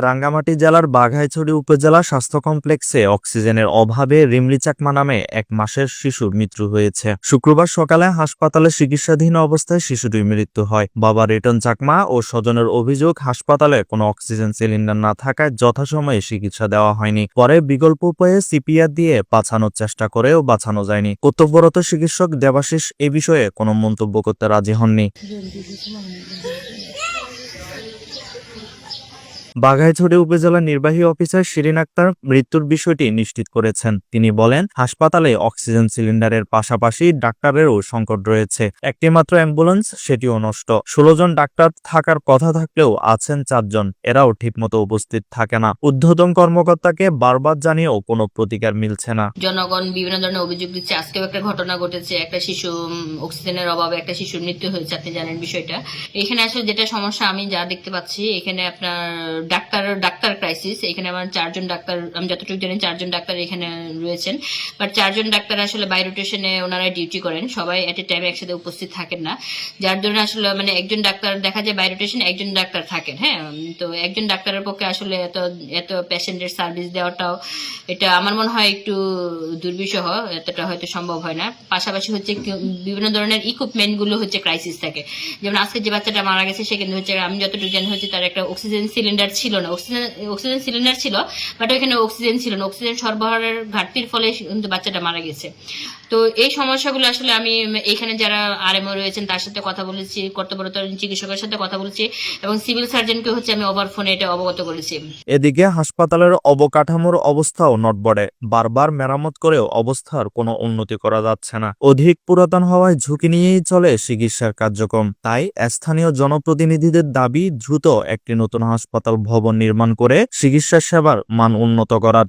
রাঙ্গামাটি জেলার বাঘাইছড়ি উপজেলা স্বাস্থ্য কমপ্লেক্সে অক্সিজেনের অভাবে রিমলি চাকমা নামে এক মাসের শিশুর মৃত্যু হয়েছে। শুক্রবার সকালে হাসপাতালে চিকিৎসাধীন অবস্থায় শিশুটির মৃত্যু হয়। বাবা রিটন চাকমা ও স্বজনের অভিযোগ, হাসপাতালে কোনো অক্সিজেন সিলিন্ডার না থাকায় যথাসময়ে চিকিৎসা দেওয়া হয়নি। পরে বিকল্প উপায়ে সিপিআর দিয়ে বাঁচানোর চেষ্টা করেও বাঁচানো যায়নি। কর্তব্যরত চিকিৎসক দেবাশিস এ বিষয়ে কোনো মন্তব্য করতে রাজি হননি। বাঘাইছড়ি উপজেলা নির্বাহী অফিসার শিরিন আক্তার মৃত্যুর বিষয়টি নিশ্চিত করেছেন। তিনি বলেন, হাসপাতালে অক্সিজেন সিলিন্ডারের পাশাপাশি ডাক্তারেরও সংকট রয়েছে। একটি মাত্র অ্যাম্বুলেন্স, সেটিও নষ্ট। ষোলো জন ডাক্তার থাকার কথা থাকলেও আছেন চারজন এরাও ঠিকমতো উপস্থিত থাকে না। ঊর্ধ্বতন কর্মকর্তাকে বারবার জানিয়েও কোনো প্রতিকার মিলছে না। জনগণ বিভিন্ন ধরনের অভিযোগ দিচ্ছে। আজকেও একটা ঘটনা ঘটেছে। একটা শিশু অক্সিজেনের অভাবে একটা শিশুর মৃত্যু হয়েছে। আপনি জানেন বিষয়টা। এখানে আসলে যেটা সমস্যা, আমি যা দেখতে পাচ্ছি, এখানে আপনার ডাক্তার ডাক্তার ক্রাইসিস এখানে আমার চারজন ডাক্তার, আমি যতটুকু জানি চারজন ডাক্তার এখানে রয়েছেন বাট চারজন ডাক্তার আসলে বাই রোটেশনে ওনারা ডিউটি করেন, সবাই এট এ টাইমে একসাথে উপস্থিত থাকেন না, যার জন্য আসলে মানে একজন ডাক্তার, দেখা যায় বাই রোটেশন একজন ডাক্তার থাকেন হ্যাঁ তো একজন ডাক্তারের পক্ষে আসলে এত এত পেশেন্টের সার্ভিস দেওয়াটাও, এটা আমার মনে হয় একটু দুর্বিষহ, এতটা হয়তো সম্ভব হয় না, পাশাপাশি হচ্ছে বিভিন্ন ধরনের ইকুইপমেন্টগুলো হচ্ছে ক্রাইসিস থাকে, যেমন আজকে যে বাচ্চাটা মারা গেছে, সে কিন্তু হচ্ছে, আমি যতটুকু জানি হচ্ছে তার একটা অক্সিজেন সিলিন্ডার ছিল না, অক্সিজেন অক্সিজেন সিলিন্ডার ছিল বাট ওইখানে অক্সিজেন ছিল না। অক্সিজেন সরবরাহের ঘাটতির ফলে বাচ্চাটা মারা গেছে। তো এই সমস্যাগুলো আসলে আমি এখানে যারা আরএমও রয়েছেন, তার সাথে কথা বলেছি কর্তব্যরত চিকিৎসকের সাথে কথা বলেছি এবং সিভিল সার্জনকে হচ্ছে আমি ওভার ফোনে এটা অবগত করেছি। এদিকে হাসপাতালের অবকাঠামোর অবস্থাও নটবড়ে। বারবার মেরামত করেও অবস্থার কোনো উন্নতি করা যাচ্ছে না। অধিক পুরাতন হওয়ায় ঝুঁকি নিয়েই চলে চিকিৎসার কার্যক্রম। তাই স্থানীয় জনপ্রতিনিধিদের দাবি, দ্রুত একটি নতুন হাসপাতাল ভবন নির্মাণ করে চিকিৎসা সেবার মান উন্নত করার।